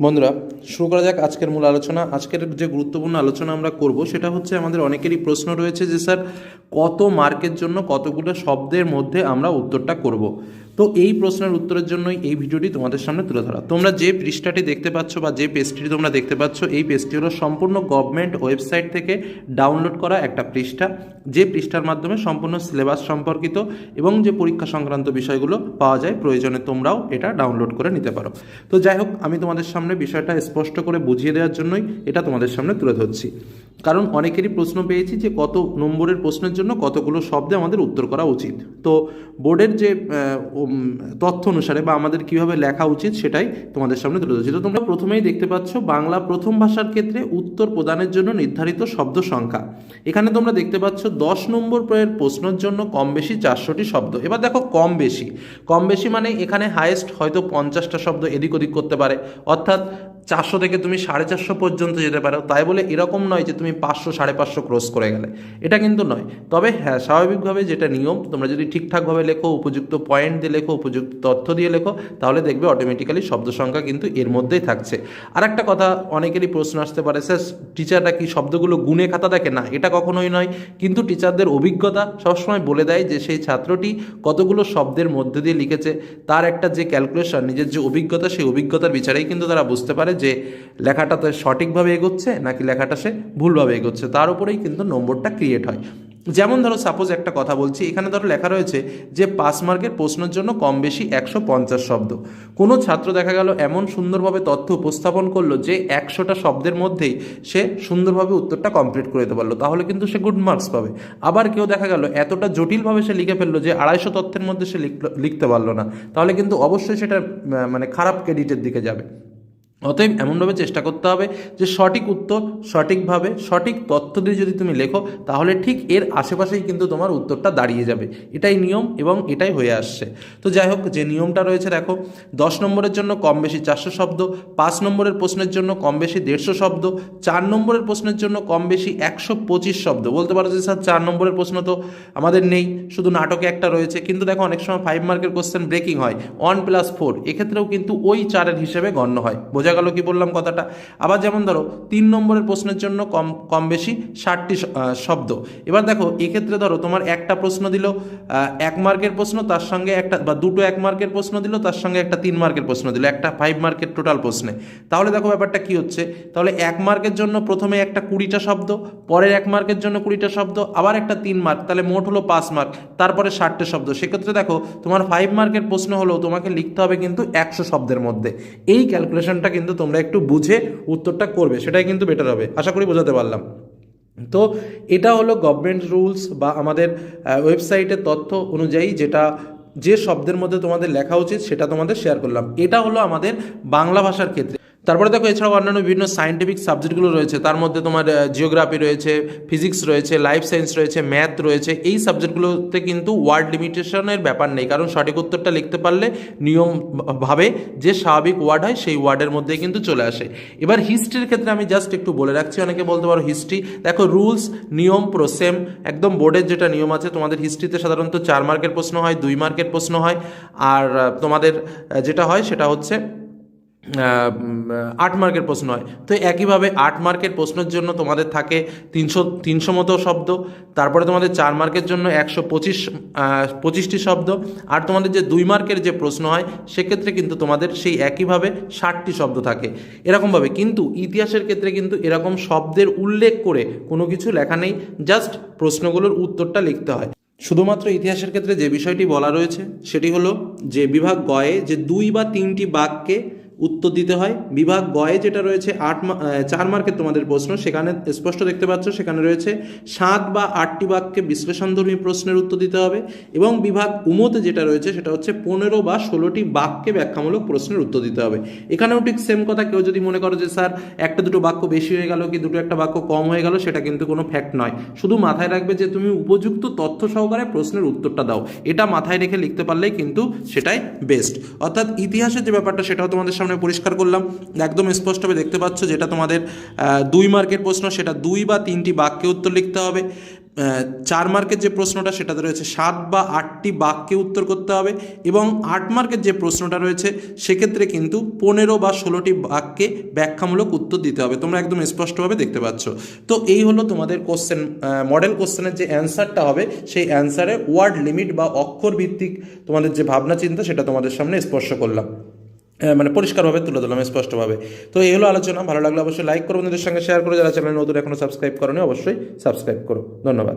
বন্ধুরা, শুরু করা যাক আজকের মূল আলোচনা। আজকের যে গুরুত্বপূর্ণ আলোচনা আমরা করব, সেটা হচ্ছে আমাদের অনেকেরই প্রশ্ন রয়েছে যে, স্যার, কত মার্কের জন্য কতগুলো শব্দের মধ্যে আমরা উত্তরটা করব? তো এই প্রশ্নের উত্তরের জন্যই এই ভিডিওটি তোমাদের সামনে তুলে ধরা। তোমরা যে পৃষ্ঠাটি দেখতে পাচ্ছ বা যে পেজটি তোমরা দেখতে পাচ্ছ, এই পেজটি হলো সম্পূর্ণ গভর্নমেন্ট ওয়েবসাইট থেকে ডাউনলোড করা একটা পৃষ্ঠা। যে পৃষ্ঠার মাধ্যমে সম্পূর্ণ সিলেবাস সম্পর্কিত এবং যে পরীক্ষা সংক্রান্ত বিষয়গুলো পাওয়া যায়, প্রয়োজনে তোমরাও এটা ডাউনলোড করে নিতে পারো। তো যাই হোক, আমি তোমাদের সামনে বিষয়টা স্পষ্ট করে বুঝিয়ে দেওয়ার জন্যই এটা তোমাদের সামনে তুলে ধরছি। কারণ অনেকেরই প্রশ্ন পেয়েছি যে কত নম্বরের প্রশ্নের জন্য কতগুলো শব্দে আমাদের উত্তর করা উচিত। তো বোর্ডের যে তথ্য অনুসারে বা আমাদের কীভাবে লেখা উচিত সেটাই তোমাদের সামনে তুলে ধরছি। তো তোমরা প্রথমেই দেখতে পাচ্ছ বাংলা প্রথম ভাষার ক্ষেত্রে উত্তর প্রদানের জন্য নির্ধারিত শব্দ সংখ্যা। এখানে তোমরা দেখতে পাচ্ছ দশ নম্বর প্রয়ের প্রশ্নের জন্য কম বেশি চারশোটি শব্দ। এবার দেখো কম বেশি। কম বেশি মানে এখানে হায়েস্ট হয়তো পঞ্চাশটা শব্দ এদিক ওদিক করতে পারে। অর্থাৎ চারশো থেকে তুমি সাড়ে চারশো পর্যন্ত যেতে পারো। তাই বলে এরকম নয় যে তুমি পাঁচশো, সাড়ে পাঁচশো ক্রস করে গেলে। এটা কিন্তু নয়। তবে হ্যাঁ স্বাভাবিকভাবে যেটা নিয়ম, তোমরা যদি ঠিকঠাকভাবে লেখো, উপযুক্ত পয়েন্ট দিয়ে লেখো, উপযুক্ত তথ্য দিয়ে লেখো, তাহলে দেখবে অটোমেটিক্যালি শব্দ সংখ্যা কিন্তু এর মধ্যেই থাকছে। আর একটা কথা, অনেকেরই প্রশ্ন আসতে পারে, স্যার টিচাররা কি শব্দগুলো গুণে খাতা দেখে? না, এটা কখনোই নয়। কিন্তু টিচারদের অভিজ্ঞতা সবসময় বলে দেয় যে, সেই ছাত্রটি কতগুলো শব্দের মধ্যে দিয়ে লিখেছে? তার একটা যে ক্যালকুলেশন নিজের যে অভিজ্ঞতা, সেই অভিজ্ঞতার বিচারেই কিন্তু তারা বুঝতে পারে যে লেখাটা তো সঠিকভাবে এগোচ্ছে নাকি লেখাটা সে ভুলভাবে এগোচ্ছে? তার উপরেই কিন্তু নম্বরটা ক্রিয়েট হয়। যেমন ধরো সাপোজ একটা কথা বলছি, এখানে ধরো লেখা রয়েছে যে পাস মার্কের প্রশ্নের জন্য কম বেশি একশো পঞ্চাশ শব্দ। কোনো ছাত্র দেখা গেল এমন সুন্দরভাবে তথ্য উপস্থাপন করল যে একশোটা শব্দের মধ্যেই সে সুন্দরভাবে উত্তরটা কমপ্লিট করে দিতে পারল। তাহলে কিন্তু সে গুড মার্কস পাবে। আবার কেউ দেখা গেল এতটা জটিলভাবে সে লিখে ফেলল যে আড়াইশো তথ্যের মধ্যে সে লিখতে পারল না। তাহলে কিন্তু অবশ্যই সেটা মানে খারাপ ক্রেডিটের দিকে যাবে। অতএব এমনভাবে চেষ্টা করতে হবে যে সঠিক উত্তর, সঠিকভাবে, সঠিক তথ্য দিয়ে যদি তুমি লেখো, তাহলে ঠিক এর আশেপাশেই কিন্তু তোমার উত্তরটা দাঁড়িয়ে যাবে। এটাই নিয়ম এবং এটাই হয়ে আসছে। তো যাই হোক, যে নিয়মটা রয়েছে, দেখো, দশ নম্বরের জন্য কম বেশি চারশো শব্দ, পাঁচ নম্বরের প্রশ্নের জন্য কম বেশি দেড়শো শব্দ, চার নম্বরের প্রশ্নের জন্য কম বেশি একশো পঁচিশ শব্দ। বলতে পারো যে, স্যার, চার নম্বরের প্রশ্ন তো আমাদের নেই, শুধু নাটকে একটা রয়েছে। কিন্তু দেখো, অনেক সময় ফাইভ মার্কের কোশ্চেন ব্রেকিং হয় ওয়ান প্লাস ফোর এক্ষেত্রেও কিন্তু ওই চারের হিসেবে গণ্য হয়। বোঝা গেল কি বললাম কথাটা? আবার যেমন ধরো, তিন নম্বরের প্রশ্নের জন্য কম কম বেশি ষাটটি শব্দ। এবার দেখো, এক্ষেত্রে ধরো, তোমার একটা প্রশ্ন দিল এক মার্কের প্রশ্ন, তার সঙ্গে একটা, বা দুটো এক মার্কের প্রশ্ন দিল, তার সঙ্গে একটা তিন মার্কের প্রশ্ন দিল, একটা ফাইভ মার্কের টোটাল প্রশ্নে। তাহলে দেখো ব্যাপারটা কি হচ্ছে? তাহলে এক মার্কের জন্য প্রথমে একটা কুড়িটা শব্দ, পরের এক মার্কের জন্য কুড়িটা শব্দ, আবার একটা তিন মার্ক, তাহলে মোট হলো পাঁচ মার্ক, তারপরে ষাটটা শব্দ। সেক্ষেত্রে দেখো, তোমার ফাইভ মার্কের প্রশ্ন হলেও তোমাকে লিখতে হবে কিন্তু একশো শব্দের মধ্যে। এই ক্যালকুলেশনটা কিন্তু তোমরা একটু বুঝে উত্তরটা করবে, সেটাই কিন্তু বেটার হবে। আশা করি বোঝাতে পারলাম। তো এটা হলো গভর্নমেন্ট রুলস বা আমাদের ওয়েবসাইটের তথ্য অনুযায়ী যেটা, যে শব্দের মধ্যে তোমাদের লেখা উচিত সেটা তোমাদের শেয়ার করলাম। এটা হলো আমাদের বাংলা ভাষার ক্ষেত্রে। তারপরে দেখো এছাড়াও অন্যান্য বিভিন্ন সায়েন্টিফিক সাবজেক্টগুলো রয়েছে। তার মধ্যে তোমার জিওগ্রাফি রয়েছে ফিজিক্স রয়েছে লাইফ সায়েন্স রয়েছে ম্যাথ রয়েছে। এই সাবজেক্টগুলোতে কিন্তু ওয়ার্ড লিমিটেশনের ব্যাপার নেই। কারণ সঠিক উত্তরটা লিখতে পারলে নিয়ম ভাবে যে স্বাভাবিক ওয়ার্ড হয় সেই ওয়ার্ডের মধ্যেই কিন্তু চলে আসে। এবার হিস্ট্রির ক্ষেত্রে আমি জাস্ট একটু বলে রাখছি, অনেকে বলতে পারো হিস্ট্রি দেখো রুলস নিয়ম প্রো সেম একদম বোর্ডের যেটা নিয়ম আছে, তোমাদের হিস্ট্রিতে সাধারণত চার মার্কের প্রশ্ন হয়, দুই মার্কের প্রশ্ন হয়। আর তোমাদের যেটা হয় সেটা হচ্ছে আট মার্কের প্রশ্ন হয়। তো একইভাবে আট মার্কের প্রশ্নের জন্য তোমাদের থাকে তিনশো তিনশো মতো শব্দ, তারপরে তোমাদের চার মার্কের জন্য একশো পঁচিশ পঁচিশটি শব্দ, আর তোমাদের যে দুই মার্কের যে প্রশ্ন হয়, সেক্ষেত্রে কিন্তু তোমাদের সেই একইভাবে ষাটটি শব্দ থাকে। এরকমভাবে কিন্তু ইতিহাসের ক্ষেত্রে কিন্তু এরকম শব্দের উল্লেখ করে কোনো কিছু লেখা নেই, জাস্ট প্রশ্নগুলোর উত্তরটা লিখতে হয়। শুধুমাত্র ইতিহাসের ক্ষেত্রে যে বিষয়টি বলা রয়েছে, সেটি হলো যে বিভাগ গয়ে যে দুই বা তিনটি বাক্যে উত্তর দিতে হয়। বিভাগ গয়ে যেটা রয়েছে আট চার মার্কের তোমাদের প্রশ্ন। সেখানে স্পষ্ট দেখতে পাচ্ছ, সেখানে রয়েছে সাত বা আটটি বাক্যে বিশ্লেষণধর্মী প্রশ্নের উত্তর দিতে হবে এবং বিভাগ উমোতে যেটা রয়েছে সেটা হচ্ছে পনেরো বা ষোলোটি বাক্যে ব্যাখ্যামূলক প্রশ্নের উত্তর দিতে হবে। এখানেও ঠিক সেম কথা, কেউ যদি মনে করো যে, স্যার, একটা দুটো বাক্য বেশি হয়ে গেল কি দুটো একটা বাক্য কম হয়ে গেল? সেটা কিন্তু কোনো ফ্যাক্ট নয়। শুধু মাথায় রাখবে যে, তুমি উপযুক্ত তথ্য সহকারে প্রশ্নের উত্তরটা দাও। এটা মাথায় রেখে লিখতে পারলেই কিন্তু সেটাই বেস্ট অর্থাৎ ইতিহাসের যে ব্যাপারটা, সেটাও তোমাদের সামনে পরিষ্কার করলাম। একদম স্পষ্টভাবে দেখতে পাচ্ছ যেটা তোমাদের দুই মার্কের প্রশ্ন, সেটা দুই বা তিনটি বাক্যে উত্তর লিখতে হবে। চার মার্কের যে প্রশ্নটা, সেটাতে রয়েছে সাত বা আটটি বাক্যে উত্তর করতে হবে এবং আট মার্কের যে প্রশ্নটা রয়েছে, সেক্ষেত্রে কিন্তু পনেরো বা ষোলোটি বাক্যে ব্যাখ্যামূলক উত্তর দিতে হবে। তোমরা একদম স্পষ্টভাবে দেখতে পাচ্ছ। তো এই হলো তোমাদের কোশ্চেন মডেল কোশ্চেনের যে অ্যান্সারটা হবে, সেই অ্যান্সারে ওয়ার্ড লিমিট বা অক্ষর ভিত্তিক তোমাদের যে ভাবনা চিন্তা সেটা তোমাদের সামনে স্পর্শ করলাম। মানে পরিষ্কারভাবে তুলে দিলাম স্পষ্টভাবে। তো এই হলো আলোচনা, ভালো লাগলে অবশ্যই লাইক করো বন্ধুদের সঙ্গে শেয়ার করো। যারা চ্যানেল নতুন এখনও সাবস্ক্রাইব করো অবশ্যই সাবস্ক্রাইব করো। ধন্যবাদ।